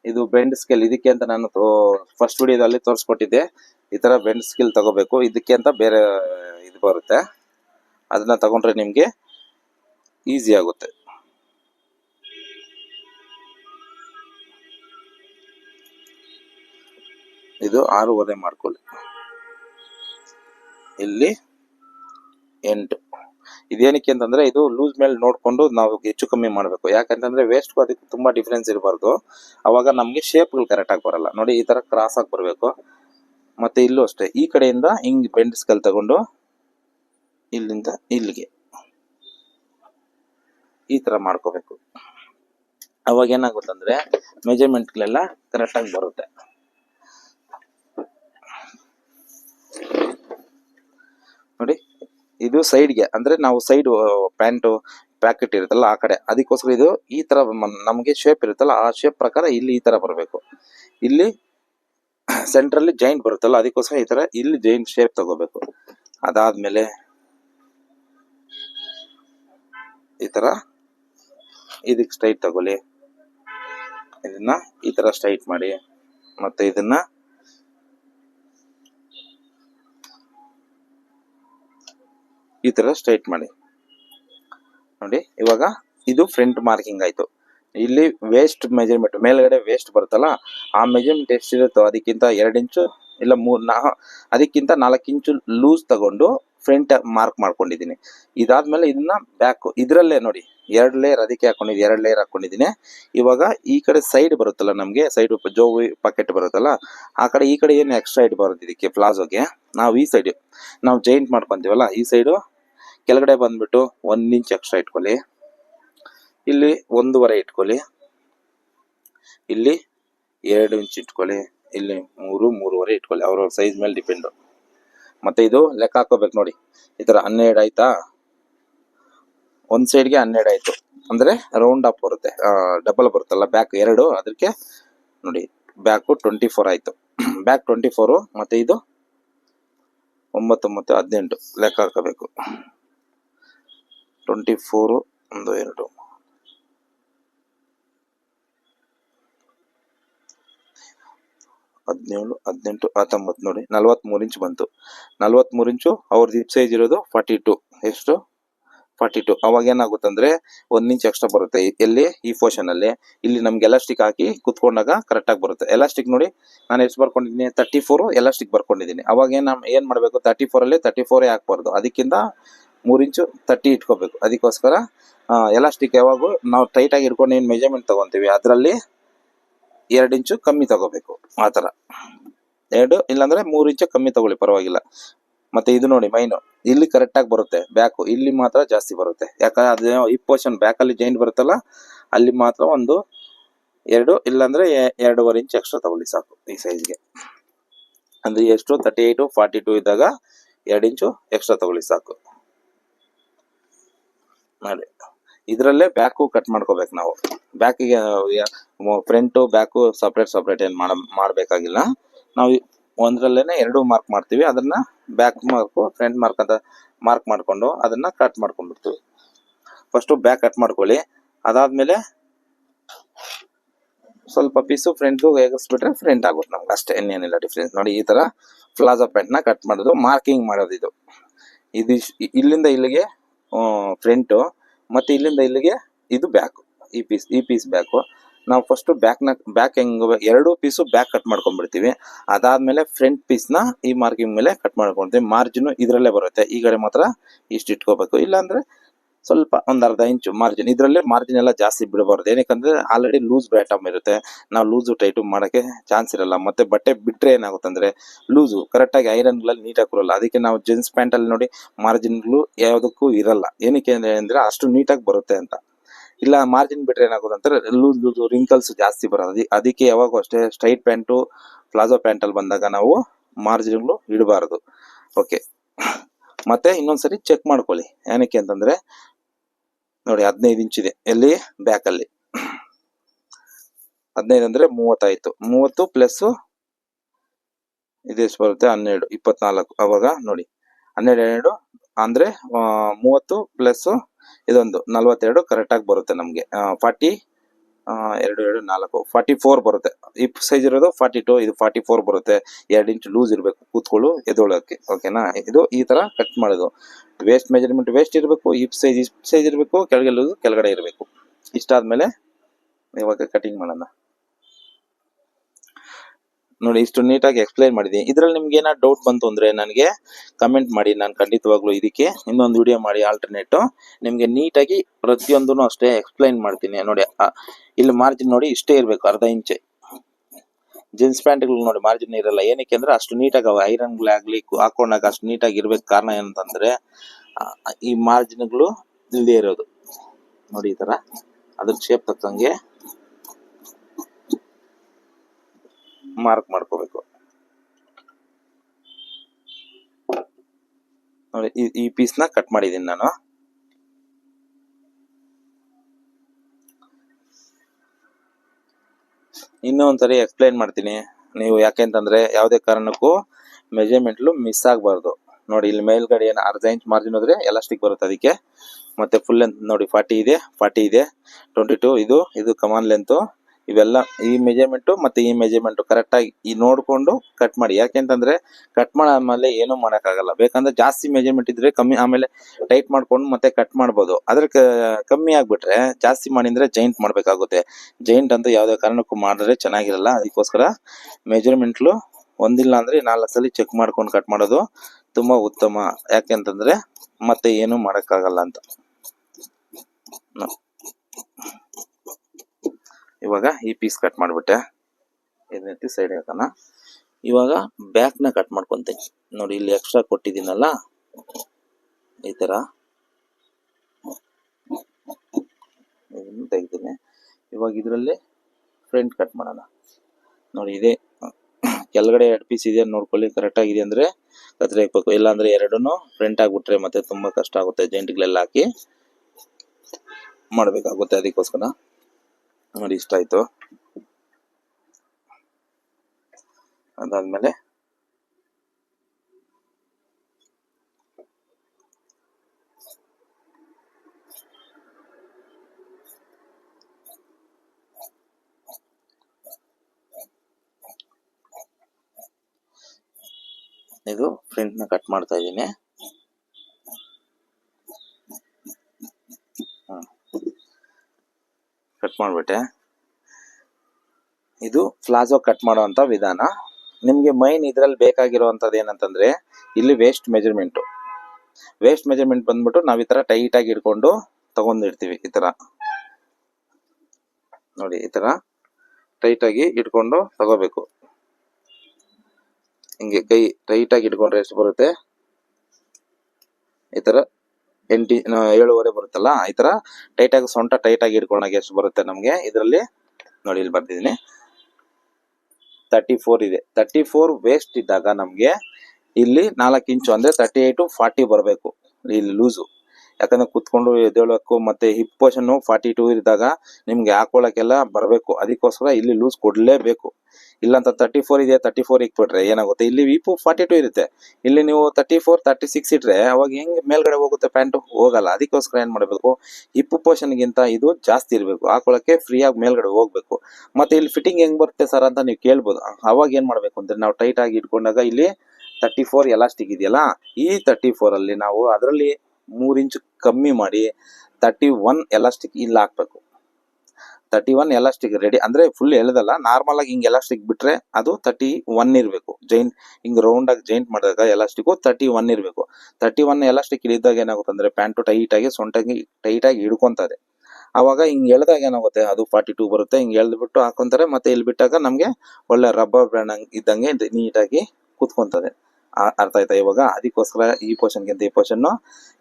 ಇದು ಬೆಂಡ್ ಸ್ಕೇಲ್ ಇದಕ್ಕೆ ಅಂತ ನಾನು ಫಸ್ಟ್ ವಿಡಿಯೋದಲ್ಲಿ ತೋರಿಸ್ಕೊಟ್ಟಿದ್ದೆ. ಈ ತರ ಬೆಂಡ್ ಸ್ಕಿಲ್ ತಗೋಬೇಕು. ಇದಕ್ಕೆ ಅಂತ ಬೇರೆ ಇದು ಬರುತ್ತೆ. ಅದನ್ನ ತಗೊಂಡ್ರೆ ನಿಮಗೆ ಈಸಿ ಆಗುತ್ತೆ. ಇದು ಆರೂವರೆ ಮಾಡ್ಕೊಳ್ಳಿ. ಇಲ್ಲಿ ಎಂಟು. ಇದೇನಕ್ಕೆ ಅಂತಂದ್ರೆ ಇದು ಲೂಸ್ ಮೇಲೆ ನೋಡ್ಕೊಂಡು ನಾವು ಹೆಚ್ಚು ಕಮ್ಮಿ ಮಾಡಬೇಕು. ಯಾಕಂತಂದ್ರೆ ವೇಸ್ಟ್ ಅದಕ್ಕೆ ತುಂಬಾ ಡಿಫ್ರೆನ್ಸ್ ಇರಬಾರ್ದು. ಅವಾಗ ನಮಗೆ ಶೇಪ್ಗಳು ಕರೆಕ್ಟಾಗಿ ಬರಲ್ಲ. ನೋಡಿ ಈ ತರ ಕ್ರಾಸ್ ಆಗಿ ಬರಬೇಕು. ಮತ್ತೆ ಇಲ್ಲೂ ಅಷ್ಟೇ. ಈ ಕಡೆಯಿಂದ ಹಿಂಗ್ ಬೆಂಡ್ ಸ್ಕಲ್ ತಗೊಂಡು ಇಲ್ಲಿಂದ ಇಲ್ಲಿಗೆ. ಈ ತರ ಮಾಡ್ಕೋಬೇಕು. ಅವಾಗ ಏನಾಗುತ್ತಂದ್ರೆ ಮೆಜರ್ಮೆಂಟ್ಗಳೆಲ್ಲ ಕರೆಕ್ಟ್ ಆಗಿ ಬರುತ್ತೆ. ನೋಡಿ, ಇದು ಸೈಡ್ಗೆ ಅಂದ್ರೆ ನಾವು ಸೈಡ್ ಪ್ಯಾಂಟು ಪ್ಯಾಕೆಟ್ ಇರುತ್ತಲ್ಲ ಆ ಕಡೆ, ಅದಕ್ಕೋಸ್ಕರ ಇದು ಈ ತರ ನಮಗೆ ಶೇಪ್ ಇರುತ್ತಲ್ಲ, ಆ ಶೇಪ್ ಪ್ರಕಾರ ಇಲ್ಲಿ ಈ ತರ ಬರಬೇಕು. ಇಲ್ಲಿ ಸೆಂಟ್ರಲ್ಲಿ ಜೈಂಟ್ ಬರುತ್ತಲ್ಲ, ಅದಕ್ಕೋಸ್ಕರ ಈ ತರ ಇಲ್ಲಿ ಜೈಂಟ್ ಶೇಪ್ ತಗೋಬೇಕು. ಅದಾದ್ಮೇಲೆ ಈ ತರ ಇದಕ್ಕೆ ಸ್ಟ್ರೈಟ್ ತಗೊಳ್ಳಿ. ಇದನ್ನ ಈ ತರ ಸ್ಟ್ರೈಟ್ ಮಾಡಿ. ಮತ್ತೆ ಇದನ್ನ ಈ ತರ ಸ್ಟ್ರೈಟ್ ಮಾಡಿ. ನೋಡಿ, ಇವಾಗ ಇದು ಫ್ರಂಟ್ ಮಾರ್ಕಿಂಗ್ ಆಯ್ತು. ಇಲ್ಲಿ ವೇಸ್ಟ್ ಮೆಜರ್ಮೆಂಟ್ ಮೇಲ್ಗಡೆ ವೇಸ್ಟ್ ಬರುತ್ತಲ್ಲ, ಆ ಮೆಜರ್ಮೆಂಟ್ ಎಷ್ಟಿರುತ್ತೋ ಅದಕ್ಕಿಂತ ಎರಡು ಇಂಚು ಇಲ್ಲ ಮೂರು, ನಾ, ಅದಕ್ಕಿಂತ ನಾಲ್ಕು ಇಂಚು ಲೂಸ್ ತಗೊಂಡು ಫ್ರಂಟ್ ಮಾರ್ಕ್ ಮಾಡ್ಕೊಂಡಿದ್ದೀನಿ. ಇದಾದ್ಮೇಲೆ ಇದನ್ನ ಬ್ಯಾಕ್ ಇದರಲ್ಲೇ ನೋಡಿ, ಎರಡು ಲೇಯರ್ ಅದಕ್ಕೆ ಹಾಕೊಂಡಿದ್ದೀನಿ, ಎರಡು ಲೇಯರ್ ಹಾಕೊಂಡಿದ್ದೀನಿ. ಇವಾಗ ಈ ಕಡೆ ಸೈಡ್ ಬರುತ್ತಲ್ಲ ನಮಗೆ ಸೈಡ್ ಜೋವಿ ಪಾಕೆಟ್ ಬರುತ್ತಲ್ಲ, ಆ ಕಡೆ ಈ ಕಡೆ ಏನು ಎಕ್ಸ್ಟ್ರಾ ಬರುತ್ತೆ ಇದಕ್ಕೆ ಪ್ಲಾಜೋಗೆ, ನಾವು ಈ ಸೈಡ್ ನಾವು ಜೈಂಟ್ ಮಾಡ್ಕೊಂತೀವಲ್ಲ, ಈ ಸೈಡು ಕೆಳಗಡೆ ಬಂದ್ಬಿಟ್ಟು ಒಂದು ಇಂಚ್ ಎಕ್ಸ್ಟ್ರಾ ಇಟ್ಕೊಳ್ಳಿ. ಇಲ್ಲಿ ಒಂದೂವರೆ ಇಟ್ಕೊಳ್ಳಿ. ಇಲ್ಲಿ ಎರಡು ಇಂಚ್ ಇಟ್ಕೊಳ್ಳಿ. ಇಲ್ಲಿ ಮೂರು, ಮೂರುವರೆ ಇಟ್ಕೊಳ್ಳಿ. ಅವ್ರವ್ರ ಸೈಜ್ ಮೇಲೆ ಡಿಪೆಂಡು ಮತ್ತೆ ಇದು ಲೆಕ್ಕ ಹಾಕೋಬೇಕು ನೋಡಿ. ಈ ಥರ ಹನ್ನೆರಡು ಆಯ್ತಾ? ಒಂದು ಸೈಡ್ಗೆ ಹನ್ನೆರಡು ಆಯ್ತು. ಅಂದ್ರೆ ರೌಂಡ್ ಅಪ್ ಬರುತ್ತೆ. ಡಬಲ್ ಬರುತ್ತಲ್ಲ ಬ್ಯಾಕ್ ಎರಡು. ಅದಕ್ಕೆ ನೋಡಿ ಬ್ಯಾಕು ಟ್ವೆಂಟಿ ಫೋರ್ ಆಯ್ತು. ಬ್ಯಾಕ್ ಟ್ವೆಂಟಿ ಫೋರು ಮತ್ತೆ ಇದು ಒಂಬತ್ತೊಂಬತ್ತು, ಹದಿನೆಂಟು. ಲೆಕ್ಕ ಹಾಕಬೇಕು ಟ್ವೆಂಟಿ ಫೋರು ಒಂದು, ಎರಡು ಹದಿನೇಳು, ಹದಿನೆಂಟು, ಹತ್ತೊಂಬತ್ತು ನೋಡಿ. ನಲ್ವತ್ಮೂರು ಇಂಚ್ ಬಂತು. ನಲ್ವತ್ಮೂರು ಇಂಚು ಅವ್ರದ್ದು ಹಿಪ್ ಸೈಜ್ ಇರೋದು ಫಾರ್ಟಿ ಟು ಎಷ್ಟು? ಫಾರ್ಟಿ ಟು ಅವಾಗ ಏನಾಗುತ್ತಂದ್ರೆ ಒಂದ್ ಇಂಚ್ ಎಕ್ಸ್ಟ್ರಾ ಬರುತ್ತೆ. ಎಲ್ಲಿ? ಈ ಪೋರ್ಷನ್ ಅಲ್ಲಿ. ಇಲ್ಲಿ ನಮ್ಗೆ ಎಲಾಸ್ಟಿಕ್ ಹಾಕಿ ಕುತ್ಕೊಂಡಾಗ ಕರೆಕ್ಟ್ ಆಗಿ ಬರುತ್ತೆ. ಎಲಾಸ್ಟಿಕ್ ನೋಡಿ ನಾನು ಎಷ್ಟು ಬರ್ಕೊಂಡಿದ್ದೀನಿ? ತರ್ಟಿ ಫೋರ್ ಎಲಾಸ್ಟಿಕ್ ಬರ್ಕೊಂಡಿದ್ದೀನಿ. ಅವಾಗ ಏನ್ ಏನ್ ಮಾಡ್ಬೇಕು? ತರ್ಟಿ ಫೋರ್ ಅಲ್ಲಿ ತರ್ಟಿ ಫೋರೇ ಹಾಕ್ಬಾರ್ದು. ಅದಕ್ಕಿಂತ ಮೂರು ಇಂಚು ತರ್ಟಿ ಇಟ್ಕೋಬೇಕು. ಅದಕ್ಕೋಸ್ಕರ ಎಲಾಸ್ಟಿಕ್ ಯಾವಾಗ ನಾವು ಟೈಟ್ ಆಗಿ ಇಟ್ಕೊಂಡು ಏನು ಮೆಜರ್ಮೆಂಟ್ ತಗೊಂತೀವಿ, ಅದರಲ್ಲಿ ಎರಡು ಇಂಚು ಕಮ್ಮಿ ತಗೋಬೇಕು, ಆ ಥರ. ಎರಡು ಇಲ್ಲಾಂದ್ರೆ ಮೂರು ಇಂಚು ಕಮ್ಮಿ ತಗೊಳ್ಳಿ, ಪರವಾಗಿಲ್ಲ. ಮತ್ತೆ ಇದು ನೋಡಿ, ಮೈನು. ಇಲ್ಲಿ ಕರೆಕ್ಟಾಗಿ ಬರುತ್ತೆ ಬ್ಯಾಕು ಇಲ್ಲಿ ಮಾತ್ರ ಜಾಸ್ತಿ ಬರುತ್ತೆ. ಯಾಕಂದ್ರೆ ಅದು ಈ ಪೋರ್ಷನ್ ಬ್ಯಾಕ್ ಅಲ್ಲಿ ಜೈಂಟ್ ಬರುತ್ತಲ್ಲ, ಅಲ್ಲಿ ಮಾತ್ರ ಒಂದು ಎರಡು ಇಲ್ಲಾಂದ್ರೆ ಎರಡೂವರೆ ಇಂಚು ಎಕ್ಸ್ಟ್ರಾ ತಗೊಳ್ಳಿ ಸಾಕು ಈ ಸೈಜ್ಗೆ ಅಂದ್ರೆ ಎಷ್ಟು? ತರ್ಟಿ ಏಯ್ಟು ಫಾರ್ಟಿ ಟು ಇದ್ದಾಗ ಎರಡು ಇಂಚು ಎಕ್ಸ್ಟ್ರಾ ತಗೊಳ್ಳಿ ಸಾಕು. ನೋಡಿ. ಇದರಲ್ಲೇ ಬ್ಯಾಕು ಕಟ್ ಮಾಡ್ಕೋಬೇಕು ನಾವು. ಬ್ಯಾಕಿಗೆ ಫ್ರಂಟು ಬ್ಯಾಕು ಸಪ್ರೇಟ್ ಸಪ್ರೇಟ್ ಏನು ಮಾಡ, ಮಾಡಬೇಕಾಗಿಲ್ಲ. ನಾವು ಒಂದರಲ್ಲೇ ಎರಡು ಮಾರ್ಕ್ ಮಾಡ್ತೀವಿ. ಅದನ್ನ ಬ್ಯಾಕ್ ಮಾರ್ಕು ಫ್ರಂಟ್ ಮಾರ್ಕ್ ಅಂತ ಮಾರ್ಕ್ ಮಾಡಿಕೊಂಡು ಅದನ್ನ ಕಟ್ ಮಾಡ್ಕೊಂಡ್ಬಿಡ್ತೀವಿ. ಫಸ್ಟು ಬ್ಯಾಕ್ ಕಟ್ ಮಾಡ್ಕೊಳ್ಳಿ. ಅದಾದಮೇಲೆ ಸ್ವಲ್ಪ ಪೀಸು ಫ್ರಂಟು ಹೇಗಿಸ್ಬಿಟ್ರೆ ಫ್ರಂಟ್ ಆಗುತ್ತೆ ನಮ್ಗೆ ಅಷ್ಟೇ. ಇನ್ನೇನಿಲ್ಲ ಡಿಫ್ರೆನ್ಸ್ ನೋಡಿ ಈ ಥರ ಪ್ಲಾಜಾ ಪ್ಯಾಂಟ್ನ ಕಟ್ ಮಾಡೋದು ಮಾರ್ಕಿಂಗ್ ಮಾಡೋದು ಇದು. ಇದು ಇಲ್ಲಿಂದ ಇಲ್ಲಿಗೆ ಫ್ರಂಟು ಮತ್ತೆ ಇಲ್ಲಿಂದ ಇಲ್ಲಿಗೆ ಇದು ಬ್ಯಾಕ್ ಈ ಪೀಸ್ ಈ ಪೀಸ್ ಬ್ಯಾಕು ನಾವು ಫಸ್ಟ್ ಬ್ಯಾಕ್ನ ಬ್ಯಾಕ್ ಹೆಂಗ್ ಎರಡು ಪೀಸು ಬ್ಯಾಕ್ ಕಟ್ ಮಾಡ್ಕೊಂಡ್ಬಿಡ್ತೀವಿ. ಅದಾದಮೇಲೆ ಫ್ರಂಟ್ ಪೀಸ್ನ ಈ ಮಾರ್ಕಿಂಗ್ ಮೇಲೆ ಕಟ್ ಮಾಡ್ಕೊಂತೀವಿ ಮಾರ್ಜಿನ್ ಇದ್ರಲ್ಲೇ ಬರುತ್ತೆ. ಈ ಕಡೆ ಮಾತ್ರ ಇಷ್ಟು ಇಟ್ಕೋಬೇಕು. ಇಲ್ಲಾಂದ್ರೆ ಸ್ವಲ್ಪ ಒಂದ್ ಅರ್ಧ ಇಂಚು ಮಾರ್ಜಿನ್ ಇದರಲ್ಲೇ ಮಾರ್ಜಿನ್ ಎಲ್ಲ ಜಾಸ್ತಿ ಬಿಡಬಾರ್ದು. ಏನಕ್ಕಂದ್ರೆ ಆಲ್ರೆಡಿ ಲೂಸ್ ಬ್ಯಾಟಮ್ ಇರುತ್ತೆ. ನಾವು ಲೂಸು ಟೈಟು ಮಾಡಕ್ಕೆ ಚಾನ್ಸ್ ಇರಲ್ಲ. ಮತ್ತೆ ಬಟ್ಟೆ ಬಿಟ್ರೆ ಏನಾಗುತ್ತಂದ್ರೆ ಲೂಸು ಕರೆಕ್ಟಾಗಿ ಐರನ್ಗಳಲ್ಲಿ ನೀಟಾಗಿ ಕೊಡಲ್ಲ ಅದಕ್ಕೆ ನಾವು ಜೀನ್ಸ್ ಪ್ಯಾಂಟ್ ಅಲ್ಲಿ ನೋಡಿ ಮಾರ್ಜಿನ್ಗಳು ಯಾವುದಕ್ಕೂ ಇರಲ್ಲ. ಏನಕ್ಕೆ ಅಂದ್ರೆ ಅಷ್ಟು ನೀಟಾಗಿ ಬರುತ್ತೆ ಅಂತ. ಇಲ್ಲ ಮಾರ್ಜಿನ್ ಬಿಟ್ರೆ ಏನಾಗುತ್ತೆ ಅಂದ್ರೆ ಲೂಸ್ ಲೂಸ್ ರಿಂಕಲ್ಸ್ ಜಾಸ್ತಿ ಬರೋದು ಅದಿ- ಅದಕ್ಕೆ ಯಾವಾಗೂ ಅಷ್ಟೇ ಸ್ಟ್ರೈಟ್ ಪ್ಯಾಂಟು ಪ್ಲಾಜೋ ಪ್ಯಾಂಟ್ ಅಲ್ಲಿ ಬಂದಾಗ ನಾವು ಮಾರ್ಜಿನ್ಗಳು ಇಡಬಾರದು. ಓಕೆ ಮತ್ತೆ ಇನ್ನೊಂದ್ಸರಿ ಚೆಕ್ ಮಾಡ್ಕೊಳ್ಳಿ. ಏನಕ್ಕೆ ಅಂತಂದ್ರೆ ನೋಡಿ ಹದಿನೈದು ಇಂಚ್ ಇದೆ. ಎಲ್ಲಿ? ಬ್ಯಾಕ್ ಅಲ್ಲಿ. ಹದಿನೈದು ಅಂದ್ರೆ ಮೂವತ್ತಾಯಿತು. ಮೂವತ್ತು ಪ್ಲಸ್ ಇದೆಷ್ಟು ಬರುತ್ತೆ? ಹನ್ನೆರಡು, ಇಪ್ಪತ್ನಾಲ್ಕು. ಅವಾಗ ನೋಡಿ, ಹನ್ನೆರಡು ಎರಡು ಅಂದ್ರೆ ಮೂವತ್ತು ಪ್ಲಸ್ ಇದೊಂದು, ನಲ್ವತ್ತೆರಡು ಕರೆಕ್ಟಾಗಿ ಬರುತ್ತೆ ನಮಗೆ. ಫಾರ್ಟಿ ಎರಡು ಎರಡು, ನಾಲ್ಕು ಫಾರ್ಟಿ ಫೋರ್ ಬರುತ್ತೆ. ಇಪ್ ಸೈಜ್ ಇರೋದು ಫಾರ್ಟಿ ಟು ಇದು ಫಾರ್ಟಿ ಫೋರ್ ಬರುತ್ತೆ. ಎರಡು ಇಂಚ್ ಲೂಸ್ ಇರಬೇಕು. ಕೂತ್ಕೊಳ್ಳು ಎದೊಳಕ್ಕೆ ಓಕೆನಾ ಇದು ಈ ತರ ಕಟ್ ಮಾಡೋದು. ವೇಸ್ಟ್ ಮೆಜರ್ಮೆಂಟ್ ವೇಸ್ಟ್ ಇರಬೇಕು ಇಪ್ ಸೈಜ್ ಇಪ್ ಸೈಜ್ ಇರಬೇಕು, ಕೆಳಗೆ ಲೂಸ್ ಕೆಳಗಡೆ ಇರಬೇಕು. ಇಷ್ಟಾದ್ಮೇಲೆ ಇವಾಗ ಕಟಿಂಗ್ ಮಾಡೋಣ. ನೋಡಿ ಇಷ್ಟು ನೀಟಾಗಿ ಎಕ್ಸ್ಪ್ಲೈನ್ ಮಾಡಿದ್ದೀನಿ. ಇದ್ರಲ್ಲಿ ನಿಮ್ಗೆ ಏನಾದ್ರು ಡೌಟ್ ಬಂತು ಅಂದ್ರೆ ನನಗೆ ಕಮೆಂಟ್ ಮಾಡಿ, ನಾನು ಖಂಡಿತವಾಗ್ಲೂ ಇದಕ್ಕೆ ಇನ್ನೊಂದು ವಿಡಿಯೋ ಮಾಡಿ ಆಲ್ಟರ್ನೇಟ್ ನಿಮ್ಗೆ ನೀಟಾಗಿ ಪ್ರತಿಯೊಂದೂ ಅಷ್ಟೇ ಎಕ್ಸ್ಪ್ಲೈನ್ ಮಾಡ್ತೀನಿ. ನೋಡಿ ಇಲ್ಲಿ ಮಾರ್ಜಿನ್ ನೋಡಿ ಇಷ್ಟೇ ಇರಬೇಕು, ಅರ್ಧ ಇಂಚೆ. ಜೀನ್ಸ್ ಪ್ಯಾಂಟ್ಗಳು ನೋಡಿ ಮಾರ್ಜಿನ್ ಇರಲ್ಲ. ಏನಕ್ಕೆ ಅಂದ್ರೆ ಅಷ್ಟು ನೀಟಾಗಿ ಅವ ಐರನ್ಗಳಾಗ್ಲಿ ಹಾಕೊಂಡಾಗ ಅಷ್ಟು ನೀಟಾಗಿ ಇರ್ಬೇಕು ಕಾರಣ ಏನಂತಂದ್ರೆ ಈ ಮಾರ್ಜಿನ್ಗಳು ಇಲ್ಲದೆ ಇರೋದು. ನೋಡಿ ಈ ತರ. ಅದ್ರ ಶೇಪ್ ತಕ್ಕಂಗೆ ಮಾರ್ಕ್ ಮಾಡ್ಕೋಬೇಕು. ನೋಡಿ, ಈ- ಈ ಪೀಸ್ನ ಕಟ್ ಮಾಡಿದೀನಿ ನಾನು. ಇನ್ನೂ ಒಂದ್ಸರಿ ಎಕ್ಸ್ಪ್ಲೈನ್ ಮಾಡ್ತೀನಿ. ನೀವು ಯಾಕೆಂತಂದ್ರೆ ಯಾವುದೇ ಕಾರಣಕ್ಕೂ ಮೆಜರ್ಮೆಂಟ್ಲು ಮಿಸ್ ಆಗಬಾರ್ದು. ನೋಡಿ, ಇಲ್ಲಿ ಮೇಲ್ಗಡೆ ಏನು ಅರ್ಧ ಇಂಚ್ ಮಾರ್ಜಿನ್ ಹೋದ್ರೆ ಎಲಾಸ್ಟಿಕ್ ಬರುತ್ತೆ ಅದಕ್ಕೆ. ಮತ್ತೆ ಫುಲ್ ಲೆಂತ್ ನೋಡಿ ಫಾರ್ಟಿ ಇದೆ ಫಾರ್ಟಿ ಇದೆ. ಟ್ವೆಂಟಿ ಟು ಇದು ಇದು ಕಮಾನ್ ಲೆಂತು ಇವೆಲ್ಲ ಈ ಮೆಜರ್ಮೆಂಟು ಮತ್ತೆ ಈ ಮೆಜರ್ಮೆಂಟು ಕರೆಕ್ಟಾಗಿ ಈ ನೋಡ್ಕೊಂಡು ಕಟ್ ಮಾಡಿ. ಯಾಕೆಂತಂದ್ರೆ ಕಟ್ ಮಾಡಾದ್ಮೇಲೆ ಏನೂ ಮಾಡೋಕ್ಕಾಗಲ್ಲ. ಬೇಕಂದ್ರೆ ಜಾಸ್ತಿ ಮೆಜರ್ಮೆಂಟ್ ಇದ್ರೆ ಕಮ್ಮಿ ಆಮೇಲೆ ಟೈಟ್ ಮಾಡ್ಕೊಂಡು ಮತ್ತೆ ಕಟ್ ಮಾಡ್ಬೋದು. ಅದ್ರ ಕಮ್ಮಿ ಆಗಿಬಿಟ್ರೆ ಜಾಸ್ತಿ ಮಾಡಿದ್ರೆ ಜೈಂಟ್ ಮಾಡಬೇಕಾಗುತ್ತೆ. ಜೈಂಟ್ ಅಂತ ಯಾವುದೇ ಕಾರಣಕ್ಕೂ ಮಾಡಿದ್ರೆ ಚೆನ್ನಾಗಿರಲ್ಲ. ಅದಕ್ಕೋಸ್ಕರ ಮೆಜರ್ಮೆಂಟ್ಲು ಒಂದಿಲ್ಲ ಅಂದ್ರೆ ನಾಲ್ಕು ಸಲ ಚೆಕ್ ಮಾಡ್ಕೊಂಡು ಕಟ್ ಮಾಡೋದು ತುಂಬಾ ಉತ್ತಮ. ಯಾಕೆಂತಂದ್ರೆ ಮತ್ತೆ ಏನು ಮಾಡೋಕ್ಕಾಗಲ್ಲ ಅಂತ. ಇವಾಗ ಈ ಪೀಸ್ ಕಟ್ ಮಾಡ್ಬಿಟ್ಟೆ. ರೀತಿ ಸೈಡ್ ಹಾಕೋಣ. ಇವಾಗ ಬ್ಯಾಕ್ನ ಕಟ್ ಮಾಡ್ಕೊತೀನಿ. ನೋಡಿ, ಇಲ್ಲಿ ಎಕ್ಸ್ಟ್ರಾ ಕೊಟ್ಟಿದ್ದೀನಲ್ಲ? ಈ ಥರ ಇದನ್ನು ತೆಗಿತೀನಿ ಇವಾಗ ಇದರಲ್ಲಿ ಫ್ರಂಟ್ ಕಟ್ ಮಾಡೋಣ. ನೋಡಿ, ಇದೆ. ಕೆಳಗಡೆ ಎರಡು ಪೀಸ್ ಇದೆ ನೋಡ್ಕೊಳ್ಳಿ. ಕರೆಕ್ಟ್ ಆಗಿದೆ ಅಂದ್ರೆ ಕತ್ರಿ ಹಾಕ್ಬೇಕು. ಇಲ್ಲ ಅಂದ್ರೆ ಎರಡನ್ನೂ ಫ್ರಂಟ್ ಆಗಿಬಿಟ್ರೆ ಮತ್ತೆ ತುಂಬಾ ಕಷ್ಟ ಆಗುತ್ತೆ. ಜೈಂಟ್ಗಳೆಲ್ಲ ಹಾಕಿ ಮಾಡಬೇಕಾಗುತ್ತೆ ಅದಕ್ಕೋಸ್ಕರ. ನೋಡಿ ಇಷ್ಟ ಆಯ್ತು ಅದಾದ್ಮೇಲೆ ಇದು ನ ಕಟ್ ಮಾಡ್ತಾ ಇದ್ದೀನಿ. ಮಾಡ್ಬಿಟ್ಟೆ. ಇದು ಫ್ಲಾಸೋ ಕಟ್ ಮಾಡುವಂಥ ವಿಧಾನ. ನಿಮಗೆ ಮೈನ್ ಇದರಲ್ಲಿ ಬೇಕಾಗಿರುವಂಥದ್ದು ಏನಂತಂದರೆ, ಇಲ್ಲಿ ವೇಸ್ಟ್ ಮೆಜರ್ಮೆಂಟು ವೇಸ್ಟ್ ಮೆಜರ್ಮೆಂಟ್ ಬಂದ್ಬಿಟ್ಟು ನಾವು ಈ ಥರ ಟೈಟಾಗಿ ಇಟ್ಕೊಂಡು ತಗೊಂಡಿರ್ತೀವಿ ಈ ಥರ ನೋಡಿ, ಈ ಥರ ಟೈಟಾಗಿ ಇಟ್ಕೊಂಡು ತಗೋಬೇಕು. ಹಿಂಗೆ ಕೈ ಟೈಟಾಗಿ ಇಟ್ಕೊಂಡ್ರೆ ಎಷ್ಟು ಬರುತ್ತೆ? ಈ ತರ ಎಂಟಿ ಏಳುವರೆ ಬರುತ್ತಲ್ಲ, ಈ ತರ ಟೈಟ್ ಆಗಿ ಸೊಂಟ ಟೈಟ್ ಆಗಿ ಇಟ್ಕೊಳಕ್ಕೆ ಎಷ್ಟು ಬರುತ್ತೆ ನಮಗೆ. ಇದರಲ್ಲಿ ನೋಡಿ ಇಲ್ಲಿ ಬರ್ತಿದ್ದೀನಿ ತರ್ಟಿ ಫೋರ್ ಇದೆ. ತರ್ಟಿ ಫೋರ್ ವೇಸ್ಟ್ ಇದ್ದಾಗ ನಮಗೆ ಇಲ್ಲಿ ನಾಲ್ಕು ಇಂಚು ಅಂದ್ರೆ ತರ್ಟಿ ಏಟು ಫಾರ್ಟಿ ಬರಬೇಕು. ಇಲ್ಲಿ ಲೂಸು ಯಾಕಂದ್ರೆ ಕುತ್ಕೊಂಡು ಎದ್ದೇಳೋಕ್ಕೂ ಮತ್ತೆ ಹಿಪ್ ಪೋರ್ಷನ್ ಫಾರ್ಟಿ ಟೂ ಇದ್ದಾಗ ನಿಮ್ಗೆ ಹಾಕೊಳಕ್ಕೆಲ್ಲ ಬರಬೇಕು. ಅದಕ್ಕೋಸ್ಕರ ಇಲ್ಲಿ ಲೂಸ್ ಕೊಡ್ಲೇಬೇಕು. ಇಲ್ಲಂತ ತರ್ಟಿ ಫೋರ್ ಇದೆ ತರ್ಟಿ ಫೋರ್ ಇಕ್ಬಿಟ್ರೆ ಏನಾಗುತ್ತೆ? ಇಲ್ಲಿ ವಿಪು ಫಾರ್ಟಿ ಟೂ ಇರುತ್ತೆ. ಇಲ್ಲಿ ನೀವು ತರ್ಟಿ ಫೋರ್ ತರ್ಟಿ ಸಿಕ್ಸ್ ಇಟ್ರೆ ಅವಾಗ ಹೆಂಗ್ ಮೇಲ್ಗಡೆ ಹೋಗುತ್ತೆ ಪ್ಯಾಂಟು ಹೋಗಲ್ಲ. ಅದಕ್ಕೋಸ್ಕರ ಏನ್ ಮಾಡಬೇಕು? ಹಿಪ್ ಗಿಂತ ಇದು ಜಾಸ್ತಿ ಇರಬೇಕು. ಹಾಕೊಳಕ್ಕೆ ಫ್ರೀ ಆಗಿ ಮೇಲ್ಗಡೆ ಹೋಗ್ಬೇಕು. ಮತ್ತೆ ಇಲ್ಲಿ ಫಿಟ್ಟಿಂಗ್ ಹೆಂಗ್ ಬರುತ್ತೆ ಸರ್ ಅಂತ ನೀವು ಕೇಳ್ಬೋದು. ಅವಾಗ ಏನ್ ಮಾಡ್ಬೇಕು ಅಂದ್ರೆ ನಾವು ಟೈಟ್ ಆಗಿ ಇಟ್ಕೊಂಡಾಗ ಇಲ್ಲಿ ತರ್ಟಿ ಫೋರ್ ಎಲಾಸ್ಟಿಕ್ ಇದೆಯಲ್ಲ? ಈ ತರ್ಟಿ ಅಲ್ಲಿ ನಾವು ಅದರಲ್ಲಿ ಮೂರ್ ಇಂಚು ಕಮ್ಮಿ ಮಾಡಿ ತರ್ಟಿ ಒನ್ ಎಲಾಸ್ಟಿಕ್ ಇಲ್ಲಿ ಹಾಕ್ಬೇಕು. ತರ್ಟಿ ಒನ್ ಎಲಾಸ್ಟಿಕ್ ರೆಡಿ ಅಂದ್ರೆ ಫುಲ್ ಎಳೆದಲ್ಲ ನಾರ್ಮಲ್ ಆಗಿ ಹಿಂಗೆ ಎಲಾಸ್ಟಿಕ್ ಬಿಟ್ರೆ ಅದು ತರ್ಟಿ ಒನ್ ಇರಬೇಕು. ಜೈಂಟ್ ಹಿಂಗ್ ರೌಂಡ್ ಆಗಿ ಜೈಂಟ್ ಮಾಡಿದಾಗ ಎಲಾಸ್ಟಿಕ್ ತರ್ಟಿ ಒನ್ ಇರಬೇಕು. ತರ್ಟಿ ಒನ್ ಎಲಾಸ್ಟಿಕ್ ಇಳಿದಾಗ ಏನಾಗುತ್ತೆ ಅಂದ್ರೆ ಪ್ಯಾಂಟು ಟೈಟ್ ಆಗಿ, ಸೊಂಟಾಗಿ ಟೈಟ್ ಆಗಿ ಆವಾಗ ಹಿಂಗ್ ಎಳ್ದಾಗ ಏನಾಗುತ್ತೆ, ಅದು ಫಾರ್ಟಿ ಟೂ ಬರುತ್ತೆ, ಹಿಂಗ್ ಎಳ್ದ್ಬಿಟ್ಟು ಹಾಕೊಂತಾರೆ, ಮತ್ತೆ ಇಲ್ಲಿ ಬಿಟ್ಟಾಗ ನಮಗೆ ಒಳ್ಳೆ ರಬ್ಬರ್ ಬ್ರ್ಯಾಂಡ್ ಇದ್ದಂಗೆ ನೀಟಾಗಿ ಕುತ್ಕೊಂತದೆ. ಅರ್ಥ ಆಯ್ತಾ ಇವಾಗ? ಅದಕ್ಕೋಸ್ಕರ ಈ ಪೋರ್ಷನ್ಗಿಂತ ಈ ಪೋರ್ಷನ್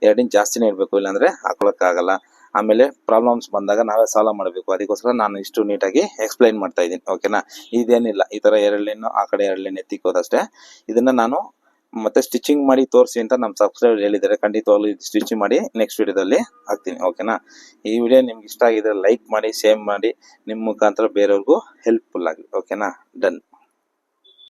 ಎರಡು ಇಂಚ್ ಜಾಸ್ತಿನೇ ಇಡಬೇಕು. ಇಲ್ಲಾಂದರೆ ಹಾಕೊಳ್ಳೋಕ್ಕಾಗಲ್ಲ ಆಮೇಲೆ ಪ್ರಾಬ್ಲಮ್ಸ್ ಬಂದಾಗ ನಾವೇ ಸಾಲ್ವ್ ಮಾಡಬೇಕು. ಅದಕ್ಕೋಸ್ಕರ ನಾನು ಇಷ್ಟು ನೀಟಾಗಿ ಎಕ್ಸ್ಪ್ಲೈನ್ ಮಾಡ್ತಾ ಇದ್ದೀನಿ. ಓಕೆನಾ ಇದೇನಿಲ್ಲ. ಈ ತರ ಎರಡು ಆ ಕಡೆ ಎರಡು ಲೈನ್ ಎತ್ತಿಕ್ಕೋದಷ್ಟೇ. ಇದನ್ನ ನಾನು ಮತ್ತೆ ಸ್ಟಿಚಿಂಗ್ ಮಾಡಿ ತೋರಿಸಿ ಅಂತ ನಮ್ಮ ಸಬ್ಸ್ಕ್ರೈಬರ್ ಹೇಳಿದ್ದಾರೆ. ಖಂಡಿತವಾಗ್ಲೂ ಸ್ಟಿಚಿಂಗ್ ಮಾಡಿ ನೆಕ್ಸ್ಟ್ ವಿಡಿಯೋದಲ್ಲಿ ಹಾಕ್ತೀನಿ. ಓಕೆನಾ ಈ ವಿಡಿಯೋ ನಿಮ್ಗೆ ಇಷ್ಟ ಆಗಿದ್ರೆ ಲೈಕ್ ಮಾಡಿ ಶೇರ್ ಮಾಡಿ. ನಿಮ್ಮ ಮುಖಾಂತರ ಬೇರೆಯವ್ರಿಗೂ ಹೆಲ್ಪ್ಫುಲ್ ಆಗಲಿ ಓಕೆನಾ ಡನ್